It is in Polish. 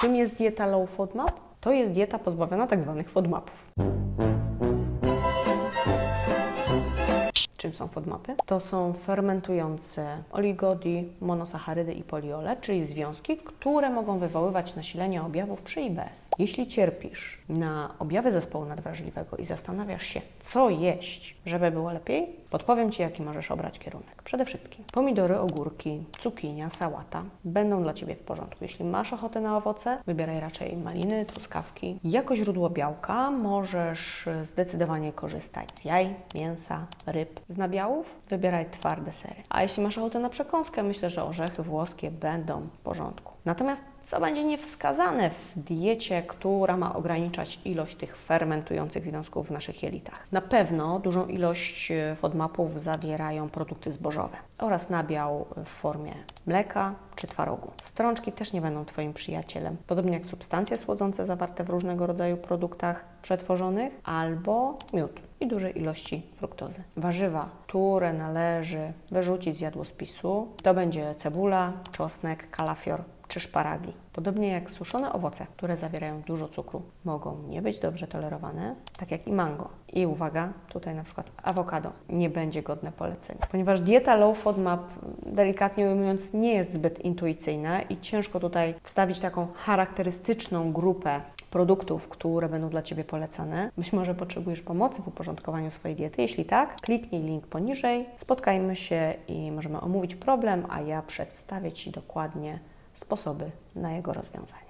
Czym jest dieta low FODMAP? To jest dieta pozbawiona tak zwanych FODMAPów. Czym są FODMAPy? To są fermentujące oligody, monosacharydy i poliole, czyli związki, które mogą wywoływać nasilenie objawów przy i bez. Jeśli cierpisz na objawy zespołu nadwrażliwego i zastanawiasz się, co jeść, żeby było lepiej, podpowiem Ci, jaki możesz obrać kierunek. Przede wszystkim pomidory, ogórki, cukinia, sałata będą dla Ciebie w porządku. Jeśli masz ochotę na owoce, wybieraj raczej maliny, truskawki. Jako źródło białka możesz zdecydowanie korzystać z jaj, mięsa, ryb. Z nabiałów wybieraj twarde sery. A jeśli masz ochotę na przekąskę, myślę, że orzechy włoskie będą w porządku. Natomiast co będzie niewskazane w diecie, która ma ograniczać ilość tych fermentujących związków w naszych jelitach? Na pewno dużą ilość e, FODMAPów zawierają produkty zbożowe oraz nabiał w formie mleka czy twarogu. Strączki też nie będą Twoim przyjacielem, podobnie jak substancje słodzące zawarte w różnego rodzaju produktach przetworzonych albo miód i dużej ilości fruktozy. Warzywa, które należy wyrzucić z jadłospisu, to będzie cebula, czosnek, kalafior czy szparagi. Podobnie jak suszone owoce, które zawierają dużo cukru, mogą nie być dobrze tolerowane, tak jak i mango. I uwaga, tutaj na przykład awokado nie będzie godne polecenia, ponieważ dieta low FODMAP, delikatnie ujmując, nie jest zbyt intuicyjna i ciężko tutaj wstawić taką charakterystyczną grupę produktów, które będą dla Ciebie polecane. Być może potrzebujesz pomocy w uporządkowaniu swojej diety. Jeśli tak, kliknij link poniżej, spotkajmy się i możemy omówić problem, a ja przedstawię Ci dokładnie sposoby na jego rozwiązanie.